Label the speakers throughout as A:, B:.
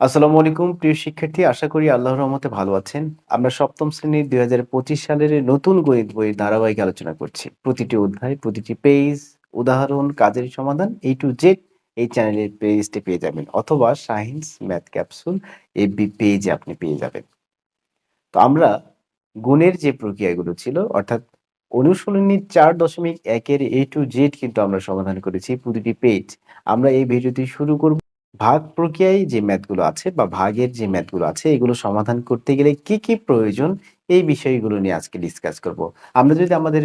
A: আসসালামু আলাইকুম, প্রিয় শিক্ষার্থী। আশা করি আল্লাহর রহমতে ভালো আছেন। আমরা সপ্তম শ্রেণির দুই হাজার পঁচিশ সালের নতুন গণিত বইয়ের ধারাবাহিক আলোচনা করছি। প্রতিটি অধ্যায়, প্রতিটি পেজ উদাহরণ, কাজের সমাধান এই টু জেড এই চ্যানেলের প্লেলিস্টে পেয়ে যাবেন অথবা সায়েন্স ম্যাথ ক্যাপসুল এফবি পেজে আপনি পেয়ে যাবেন। তো আমরা গুণের যে প্রক্রিয়াগুলো ছিল, অর্থাৎ অনুশীলনীর চার দশমিক একের এ টু জেড কিন্তু আমরা সমাধান করেছি প্রতিটি পেজ আমরা এই ভিডিওটি শুরু করব। ভাগ প্রক্রিয়ায় যে ম্যাথগুলো আছে বা ভাগের যে ম্যাথগুলো আছে, এগুলো সমাধান করতে গেলে কি কি প্রয়োজন, এই বিষয়গুলো নিয়ে আজকে ডিসকাস করব। আমরা যদি আমাদের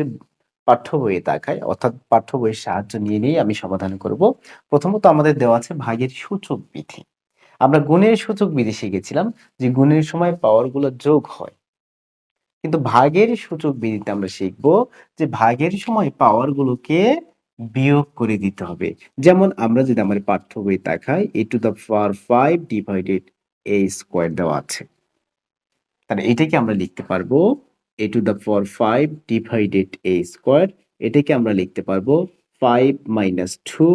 A: পাঠ্য বইয়ে তাকাই, অর্থাৎ পাঠ্য বইয়ের সাহায্য নিয়ে নিয়ে আমি সমাধান করব। প্রথমত আমাদের দেওয়া আছে ভাগের সূচক বিধি। আমরা গুণের সূচক বিধি শিখেছিলাম যে গুণের সময় পাওয়ারগুলো যোগ হয়। কিন্তু ভাগের সূচক বিধিতে আমরা শিখব যে ভাগের সময় পাওয়ারগুলোকে বিয়োগ করে দিতে হবে। যেমন আমরা যদি আমাদের পাঠ্য বই তাকাই a to the power five divided a square দেওয়া আছে। তাহলে এটাকে আমরা লিখতে পারব a to the power five divided a square এটাকে আমরা লিখতে পারব ফাইভ মাইনাস টু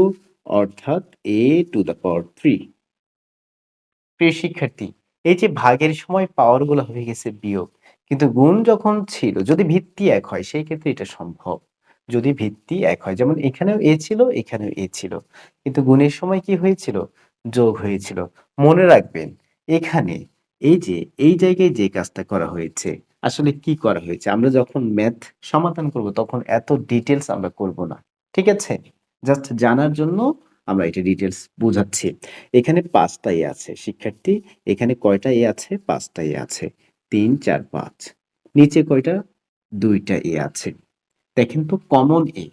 A: অর্থাৎ a to the power three প্রিয় শিক্ষার্থী, এই যে ভাগের সময় পাওয়ারগুলো হয়ে গেছে বিয়োগ, কিন্তু গুণ যখন ছিল, যদি ভিত্তি এক হয়, সেই ক্ষেত্রে এটা সম্ভব। যদি ভিত্তি এক হয়, যেমন এখানেও এ ছিল, এখানেও এ ছিল। কিন্তু গুণের সময় কি হয়েছিল? যোগ হয়েছিল। মনে রাখবেন, এখানে এই যে, এই জায়গায় যে কাজটা করা হয়েছে, আসলে কি করা হয়েছে? আমরা যখন ম্যাথ সমাধান করব, তখন এত ডিটেলস আমরা করব না। ঠিক আছে? জাস্ট জানার জন্য আমরা এটা ডিটেলস বোঝাচ্ছি। এখানে পাঁচটা এ আছে, শিক্ষার্থী। এখানে কয়টা এ আছে? পাঁচটা এ আছে। তিন, চার, পাঁচ। নিচে কয়টা? দুইটা এ আছে। দেখেন তো কমন এ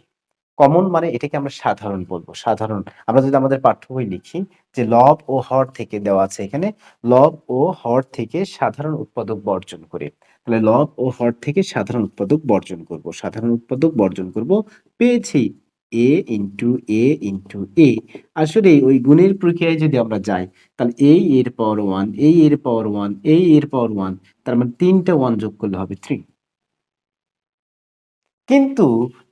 A: কমন মানে এটাকে আমরা সাধারণ বলব, সাধারণ। আমরা যদি আমাদের পাঠ্য বই লিখি, যে লব ও হর থেকে দেওয়া আছে এখানে, লব ও হর থেকে সাধারণ উৎপাদক বর্জন করে। তাহলে লব ও হর থেকে সাধারণ উৎপাদক বর্জন করব। সাধারণ উৎপাদক বর্জন করব পেয়েছি এ ইন্টু এ ইন্টু এ আসলে ওই গুণের প্রক্রিয়ায় যদি আমরা যাই, তাহলে এই এর পাওয়ার ওয়ান এই এর পাওয়ার ওয়ান এই এর পাওয়ার ওয়ান তার মানে তিনটা ওয়ান যোগ করলে হবে থ্রি কিন্তু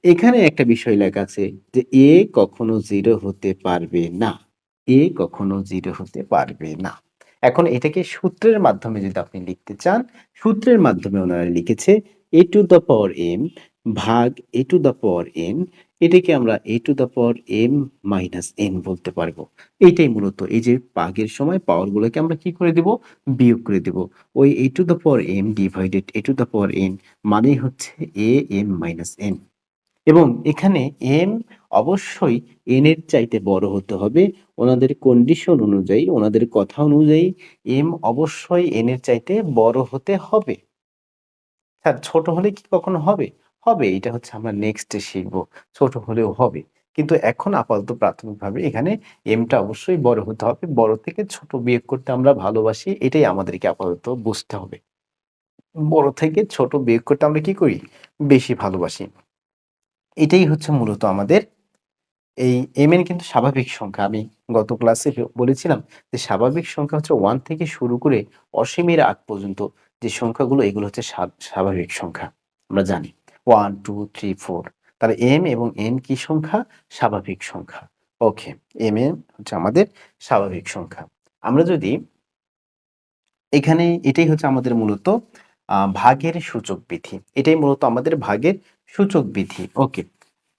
A: এখানে একটা বিষয় লেখা আছে যে এ কখনো জিরো হতে পারবে না। এ কখনো জিরো হতে পারবে না। এখন এটাকে সূত্রের মাধ্যমে যদি আপনি লিখতে চান, সূত্রের মাধ্যমে ওনারা লিখেছে a to the power m ভাগ a to the power n এটাকে আমরা a to the power m minus n বলতে পারব। এইটাই মূলত এই যে ভাগের সময় পাওয়ারগুলোকে আমরা কি করে দেব? বিয়োগ করে দেব। ওই a to the power m divided a to the power n মানেই হচ্ছে এ এম মাইনাস এন এবং এখানে এম অবশ্যই এন এর চাইতে বড় হতে হবে। ওনাদের কন্ডিশন অনুযায়ী, ওনাদের কথা অনুযায়ী এম অবশ্যই এন এর চাইতে বড় হতে হবে। ছোট হলে কি কখনো হবে? হবে এটা হচ্ছে আমরা নেক্সটে শিখব। ছোট হলেও হবে। কিন্তু এখন আপাতত প্রাথমিকভাবে এখানে এমটা অবশ্যই বড় হতে হবে। বড় থেকে ছোট বিয়োগ করতে আমরা ভালোবাসি, এটাই আমাদেরকে আপাতত বুঝতে হবে। বড় থেকে ছোট বিয়োগ করতে আমরা কি করি? বেশি ভালোবাসি। এটাই হচ্ছে মূলত আমাদের এই এম এন কিন্তু স্বাভাবিক সংখ্যা। আমি গত ক্লাসে বলেছিলাম যে স্বাভাবিক সংখ্যা হচ্ছে ওয়ান থেকে শুরু করে অসীমের আগ পর্যন্ত যে সংখ্যাগুলো, এগুলো হচ্ছে স্বা- স্বাভাবিক সংখ্যা। আমরা জানি। One, two, three, four. তাহলে এম এবং এন কি সংখ্যা? স্বাভাবিক সংখ্যা। ওকে, এম এন হচ্ছে আমাদের স্বাভাবিক সংখ্যা। আমরা যদি এখানে এটাই হচ্ছে আমাদের মূলত ভাগের সূচক বিধি। এটাই মূলত আমাদের ভাগের সূচক বিধি। ওকে,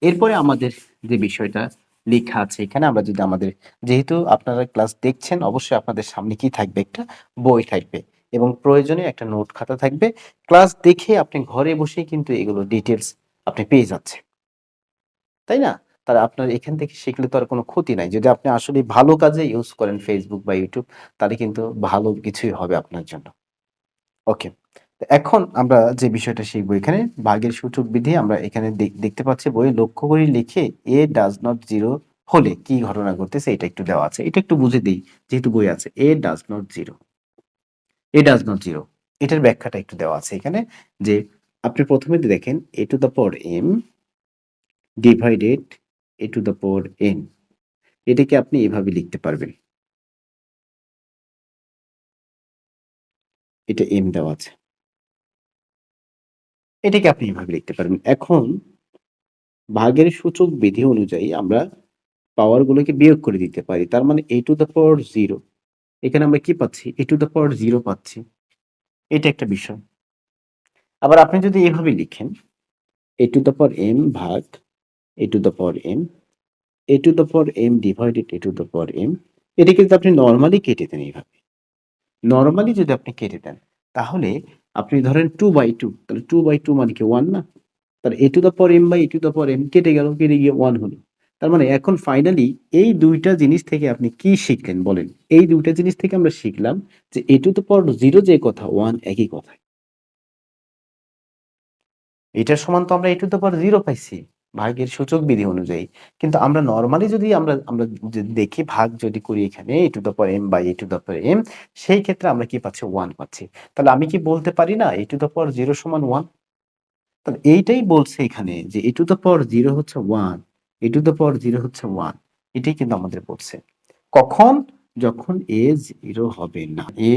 A: এরপরে আমাদের যে বিষয়টা লেখা আছে এখানে, আমরা যদি আমাদের, যেহেতু আপনারা ক্লাস দেখছেন, অবশ্যই আপনাদের সামনে কি থাকবে? একটা বই থাকবে। এবং প্রয়োজনে একটা নোট খাতা থাকবে। ক্লাস দেখে আপনি ঘরে বসেই কিন্তু এগুলো ডিটেলস আপনি পেয়ে যাচ্ছেন। তাই না? তাহলে আপনার এখান থেকে শিখলে তো আর কোনো ক্ষতি নাই। যদি আপনি আসলে ভালো কাজে ইউজ করেন ফেসবুক বা ইউটিউব তাহলে কিন্তু ভালো কিছুই হবে আপনার জন্য। ওকে এখন আমরা যে বিষয়টা শিখব এখানে ভাগের সূচক বিধি আমরা এখানে দেখ- দেখতে পাচ্ছি বই লক্ষ্য করে লিখে এ ডাজ নট জিরো হলে কি ঘটনা ঘটতেছে, এটা একটু দেওয়া আছে। এটা একটু বুঝে দিই, যেহেতু বই আছে a does not zero a does not zero এটার ব্যাখ্যাটা একটু দেওয়া আছে এখানে, যে আপনি প্রথমে দেখেন a to the power m divided a to the power n এটাকে আপনি এভাবে লিখতে পারবেন। এটা এম দেওয়া আছে। এটাকে আপনি এভাবে লিখতে পারবেন। এখন ভাগের সূচক বিধি অনুযায়ী আমরা পাওয়ার গুলোকে বিয়োগ করে দিতে পারি। তার মানে a to the power zero এখানে আমরা কি পাচ্ছি? A to the power zero পাচ্ছি। এটা একটা বিষয়। আবার আপনি যদি এভাবে লিখেন a to the power m ভাগ a to the power m a to the power m divided a to the power m এটাকে যদি আপনি নর্মালি কেটে দেন এইভাবে। নর্মালি যদি আপনি কেটে দেন, তাহলে আপনি ধরেন টু বাই টু তাহলে টু বাই টু মানে কি ওয়ান না? তাহলে a to the power m by a to the power m কেটে গেল, কেটে গিয়ে ওয়ান হলো। তার মানে এখন ফাইনালি এই দুইটা জিনিস থেকে আপনি কি শিখলেন বলেন? এই দুইটা জিনিস থেকে আমরা শিখলাম যে a to the power zero যে কথা ওয়ান একই কথা। এটার সমান তো আমরা a to the power zero পাইছি, ভাগের সূচক বিধি অনুযায়ী। কিন্তু আমরা নর্মালি যদি আমরা আমরা দেখি ভাগ যদি করি এখানে a to the power m by a to the power m সেই ক্ষেত্রে আমরা কি পাচ্ছি? ওয়ান পাচ্ছি। তাহলে আমি কি বলতে পারি না a to the power zero সমান ওয়ান তাহলে এইটাই বলছে এখানে যে a to the power zero হচ্ছে one a to the power zero হচ্ছে ওয়ান এটাই কিন্তু আমাদের বলছে। কখন? যখন এ জিরো হবে না। A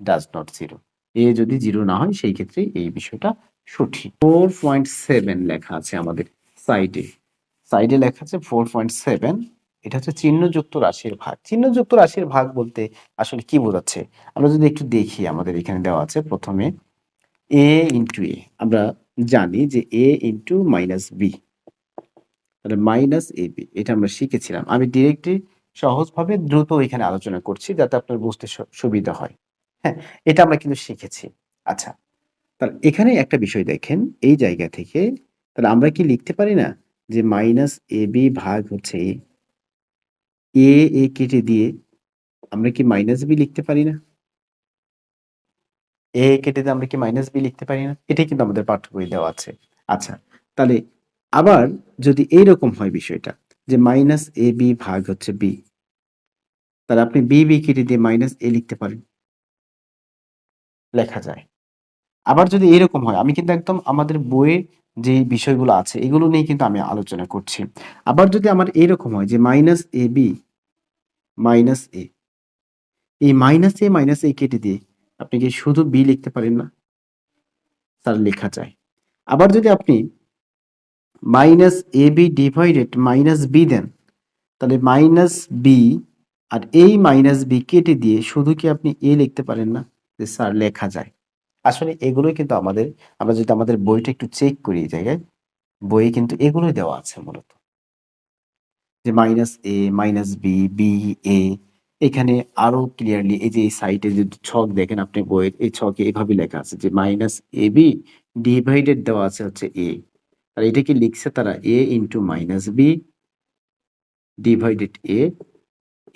A: does not zero a যদি জিরো না হয়, সেই ক্ষেত্রে এই বিষয়টা সঠিক। ফোর পয়েন্ট সেভেন লেখা আছে আমাদের সাইডে সাইডে লেখা আছে ফোর পয়েন্ট সেভেন এটা হচ্ছে চিহ্নযুক্ত রাশির ভাগ। চিহ্নযুক্ত রাশির ভাগ বলতে আসলে কি বোঝাচ্ছে? আমরা যদি একটু দেখি, আমাদের এখানে দেওয়া আছে প্রথমে এ ইন্টু এ আমরা জানি যে এ ইন্টু মাইনাস বি তাহলে মাইনাস এ বি এটা আমরা শিখেছিলাম। আমি ডিরেক্টলি সহজভাবে দ্রুত এখানে আলোচনা করছি যাতে আপনার বুঝতে সুবিধা হয়। হ্যাঁ এটা আমরা কিন্তু শিখেছি। আচ্ছা তাহলে এখানে একটা বিষয় দেখেন, এই জায়গা থেকে তাহলে আমরা কি লিখতে পারি না যে মাইনাস এ বি ভাগ হচ্ছে এ এ কেটে দিয়ে আমরা কি মাইনাস বি লিখতে পারি না? এ কেটে দিয়ে আমরা কি মাইনাস বি লিখতে পারি না? এটাই কিন্তু আমাদের পাঠ্য বই দেওয়া আছে। আচ্ছা তাহলে আবার যদি এইরকম হয় বিষয়টা, যে মাইনাস এ বি ভাগ হচ্ছে বি তাহলে আপনি বি বি কেটে দিয়ে মাইনাস এ লিখতে পারেন। লেখা যায়। আবার যদি এরকম হয়, আমি কিন্তু একদম আমাদের বইয়ে যে বিষয়গুলো আছে, এগুলো নিয়ে কিন্তু আমি আলোচনা করছি। আবার যদি আমার এরকম হয়, যে minus a b minus a এই মাইনাস এ মাইনাস এ কেটে দিয়ে আপনি কি শুধু বি লিখতে পারেন না? তার লেখা যায়। আবার যদি আপনি minus a b divided minus b দেন। তাহলে মাইনাস বি আর এই মাইনাস বি কেটে দিয়ে শুধু কি আপনি এ লিখতে পারেন না? যে স্যার লেখা যায়। আসলে এগুলোই কিন্তু আমাদের, আমরা যদি আমাদের বইটা একটু চেক করি এই জায়গায়, বইয়ে কিন্তু এগুলোই দেওয়া আছে মূলত। যে minus a, minus b b, a, এখানে আরও ক্লিয়ারলি এই যে এই সাইটে যদি ছক দেখেন আপনি বইয়ের, এই ছকে এভাবে লেখা আছে যে মাইনাস এ বি ডিভাইডেড দেওয়া আছে হচ্ছে এ। আর এটা কি লিখছে তারা a into minus b divided a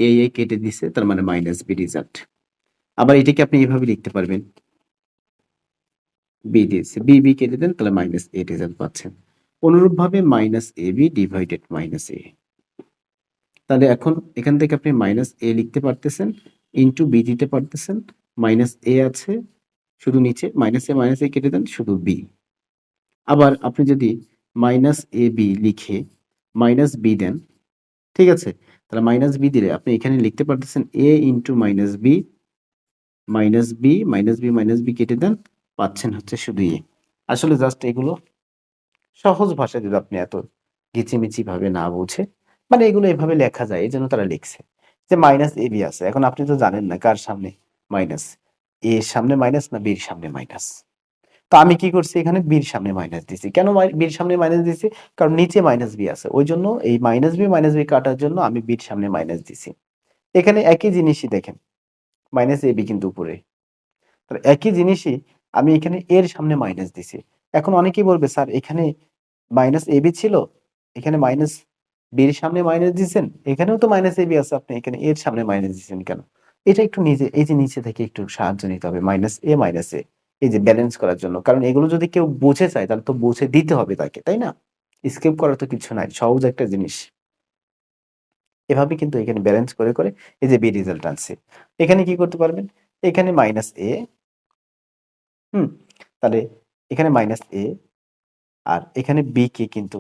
A: a a কেটে দিছে, তার মানে মাইনাস বি রেজাল্ট আবার এটাকে আপনি এভাবে লিখতে পারবেন। বি দিয়েছে। বি বি কেটে দেন, তাহলে মাইনাস এ রেজাল্ট পাচ্ছেন। অনুরূপভাবে minus a b divided minus a তাহলে এখন এখান থেকে আপনি মাইনাস এ লিখতে পারতেছেন ইন্টু বি দিতে পারতেছেন মাইনাস এ আছে, শুধু নিচে মাইনাস এ মাইনাস এ কেটে দেন, শুধু বি আবার আপনি যদি মাইনাস এ বি লিখে মাইনাস বি দেন। ঠিক আছে? তাহলে মাইনাস বি দিলে আপনি এখানে লিখতে পারতেছেন a into minus b minus b minus b minus b কেটে দেন, পাচ্ছেন হচ্ছে শুধু এ আসলে জাস্ট এগুলো সহজ ভাষায় যদি আপনি এত গিচিমিচি ভাবে না বুঝে মানে এগুলো এভাবে লেখা যায়, এই জন্য তারা লিখছে যে মাইনাস এ বি আছে। এখন আপনি তো জানেন না কার সামনে মাইনাস এর সামনে মাইনাস না বির সামনে মাইনাস তো আমি কি করছি? এখানে বির সামনে মাইনাস দিছি। কেন বির সামনে মাইনাস দিছি? কারণ নিচে মাইনাস বি আছে। ওই জন্য এই মাইনাস বি মাইনাস বি কাটার জন্য আমি বির সামনে মাইনাস দিছি। এখানে একই জিনিসই দেখেন। মাইনাস এ বি কিন্তু উপরে। তাহলে একই জিনিসই আমি এখানে এর সামনে মাইনাস দিছি। এখন অনেকেই বলবে, স্যার, এখানে মাইনাস এ বি ছিল? এখানে মাইনাস বির সামনে মাইনাস দিয়েছেন এখানেও তো মাইনাস এ বি আছে। আপনি এখানে এর সামনে মাইনাস দিয়েছেন কেন? এটা একটু নিজে, এই যে নিচে থেকে একটু সাহায্য নিতে হবে। মাইনাস এ মাইনাস এ এই যে ব্যালেন্স করার জন্য। কারণ এগুলো যদি কেউ বুঝে চায়, তাহলে তো বুঝে দিতে হবে তাকে, তাই না? স্কেপ করার তো কিছু নাই, সহজ একটা জিনিস। এভাবে কিন্তু এখানে ব্যালেন্স করে করে এই যে বি রেজাল্ট আনছে এখানে কি করতে পারবেন? এখানে মাইনাস এ হুম? তাহলে এখানে মাইনাস এ আর এখানে বি কে কিন্তু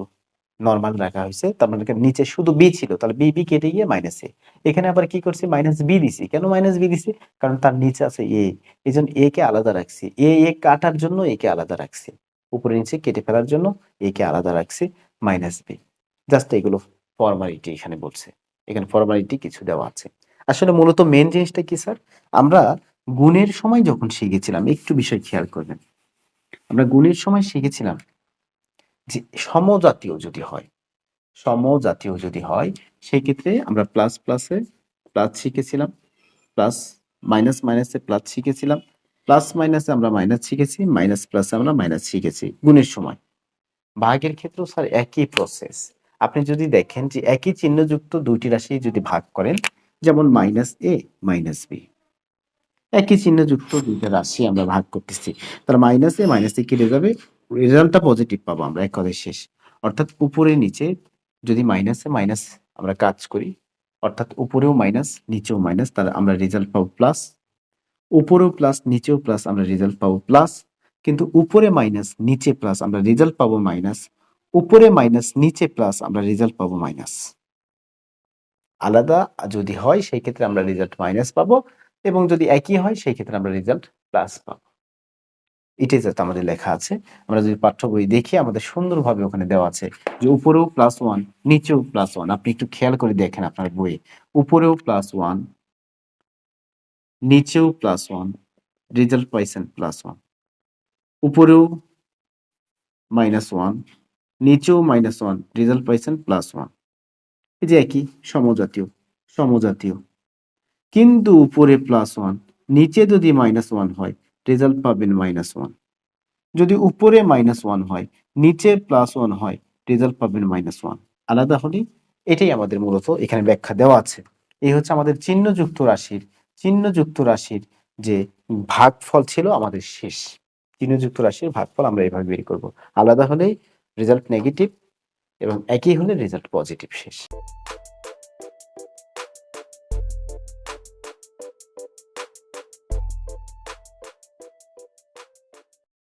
A: নর্মাল রাখা হয়েছে, তার মানে নিচে শুধু বি ছিল, তাহলে বি বি কেটে গিয়ে মাইনাস এ এখানে আবার কি করছি? মাইনাস বি দিছি। কেন মাইনাস বি দিছি? কারণ তার নিচে আছে এ এই জন্য এ কে আলাদা রাখছি। এ এ কাটার জন্য এ কে আলাদা রাখছি। উপরে নিচে কেটে ফেলার জন্য এ কে আলাদা রাখছি মাইনাস বি জাস্ট এগুলো ফর্মালিটি এখানে বলছে। এখানে ফর্মালিটি কিছু দেওয়া আছে। আসলে মূলত মেন জিনিসটা কি স্যার আমরা গুণের সময় যখন শিখেছিলাম, একটু বিষয় খেয়াল করবেন। আমরা গুণের সময় শিখেছিলাম যে সমজাতীয় যদি হয়, সমজাতীয় যদি হয় সেই ক্ষেত্রে আমরা প্লাস প্লাসে প্লাস শিখেছিলাম প্লাস মাইনাস মাইনাসে প্লাস শিখেছিলাম প্লাস মাইনাসে আমরা মাইনাস শিখেছি মাইনাস প্লাসে আমরা মাইনাস শিখেছি গুণের সময়। ভাগের ক্ষেত্রেও স্যার একই প্রসেস আপনি যদি দেখেন যে একই চিহ্নযুক্ত দুইটি রাশি যদি ভাগ করেন, যেমন মাইনাস এ মাইনাস বি একই চিহ্নযুক্ত দুইটা রাশি আমরা ভাগ করতেছি। তাহলে মাইনাস এ মাইনাস এ কেটে যাবে রেজাল্টটা পজিটিভ পাবো আমরা এক কথায় শেষ। অর্থাৎ উপরে নিচে যদি মাইনাসে মাইনাস আমরা কাজ করি, অর্থাৎ উপরেও মাইনাস নিচেও মাইনাস তাহলে আমরা রেজাল্ট পাবো প্লাস উপরেও প্লাস নিচেও প্লাস আমরা রেজাল্ট পাবো প্লাস কিন্তু উপরে মাইনাস নিচে প্লাস আমরা রেজাল্ট পাবো মাইনাস উপরে মাইনাস নিচে প্লাস আমরা রেজাল্ট পাবো মাইনাস আলাদা যদি হয়, সেই ক্ষেত্রে আমরা রেজাল্ট মাইনাস পাবো এবং যদি একই হয়, সেই ক্ষেত্রে আমরা রেজাল্ট প্লাস পাবো। এটাই যাতে আমাদের লেখা আছে। আমরা যদি পাঠ্য বই দেখি, আমাদের সুন্দরভাবে ওখানে দেওয়া আছে যে উপরেও প্লাস ওয়ান নিচেও প্লাস ওয়ান আপনি একটু খেয়াল করে দেখেন আপনার বইয়ে। উপরেও প্লাস ওয়ান নিচেও প্লাস ওয়ান রেজাল্ট পাইছেন প্লাস ওয়ান উপরেও মাইনাস ওয়ান নিচেও মাইনাস ওয়ান রেজাল্ট পাইছেন প্লাস ওয়ান এই যে একই, সমজাতীয় সমজাতীয়। কিন্তু উপরে প্লাস ওয়ান নিচে যদি মাইনাস ওয়ান হয় রেজাল্ট পাবেন মাইনাস ওয়ান যদি উপরে মাইনাস ওয়ান হয়, নিচে প্লাস ওয়ান হয়, রেজাল্ট পাবেন মাইনাস ওয়ান আলাদা হলে এটাই আমাদের মূলত এখানে ব্যাখ্যা দেওয়া আছে। এই হচ্ছে আমাদের চিহ্নযুক্ত রাশির চিহ্নযুক্ত রাশির যে ভাগফল ছিল আমাদের শেষ। চিহ্নযুক্ত রাশির ভাগফল আমরা এইভাবে বের করব। আলাদা হলেই রেজাল্ট নেগেটিভ এবং একই হলে রেজাল্ট পজিটিভ শেষ।